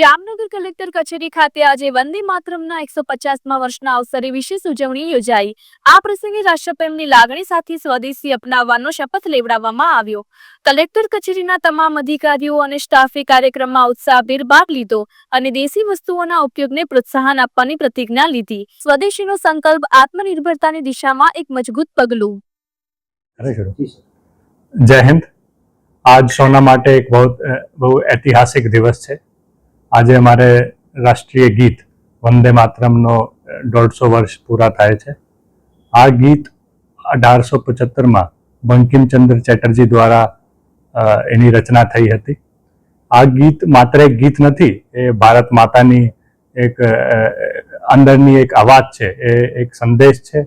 Jamnagar collector કચેરી ખાતે આજે વંદે માતરમના એકસો પચાસમાં વર્ષના અવસરે વિશેષ ઉજવણી યોજાઈ. આ પ્રસંગે રાષ્ટ્રપ્રેમની લાગણી સાથે સ્વદેશી અપનાવવાનો શપથ લેવડાવવામાં આવ્યો. કલેક્ટર કચેરીના તમામ અધિકારીઓ અને સ્ટાફે કાર્યક્રમમાં ઉત્સાહભેર ભાગ લીધો અને દેશી વસ્તુઓના ઉપયોગને પ્રોત્સાહન આપવાની પ્રતિજ્ઞા લીધી. સ્વદેશીનો સંકલ્પ આત્મનિર્ભરતાની દિશામાં એક મજબૂત પગલું. જય હિન્દ. આજ સૌના માટે એક બહુ બહુ ઐતિહાસિક દિવસ છે. આજે અમારે રાષ્ટ્રીય ગીત વંદે માતરમનો દોઢસો વર્ષ પૂરા થાય છે. આ ગીત અઢારસો પચોતેરમાં બંકિમચંદ્ર ચેટર્જી દ્વારા એની રચના થઈ હતી. આ ગીત માત્ર એક ગીત નથી, એ ભારત માતાની એક અંદરની એક અવાજ છે. એ એક સંદેશ છે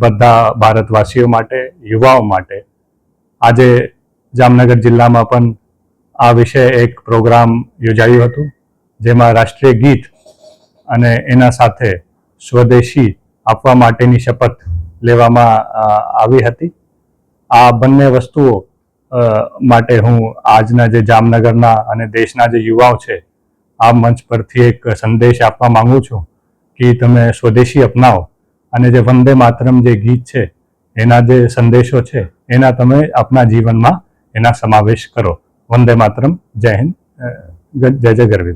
બધા ભારતવાસીઓ માટે, યુવાઓ માટે. આજે જામનગર જિલ્લામાં પણ આ વિશે એક પ્રોગ્રામ યોજાયું હતું, જેમાં રાષ્ટ્રીય ગીત અને એના સાથે સ્વદેશી આપવા માટેની શપથ લેવામાં આવી હતી. આ બંને વસ્તુઓ માટે હું આજના જે જામનગરના અને દેશના જે યુવાઓ છે, આ મંચ પરથી એક સંદેશ આપવા માંગુ છું કે તમે સ્વદેશી અપનાવો અને જે વંદે માતરમ જે ગીત છે, એના જે સંદેશો છે, એના તમે આપના જીવનમાં એના સમાવેશ કરો. વંદે માતરમ. જય હિન્દ. જય જય ગરવી.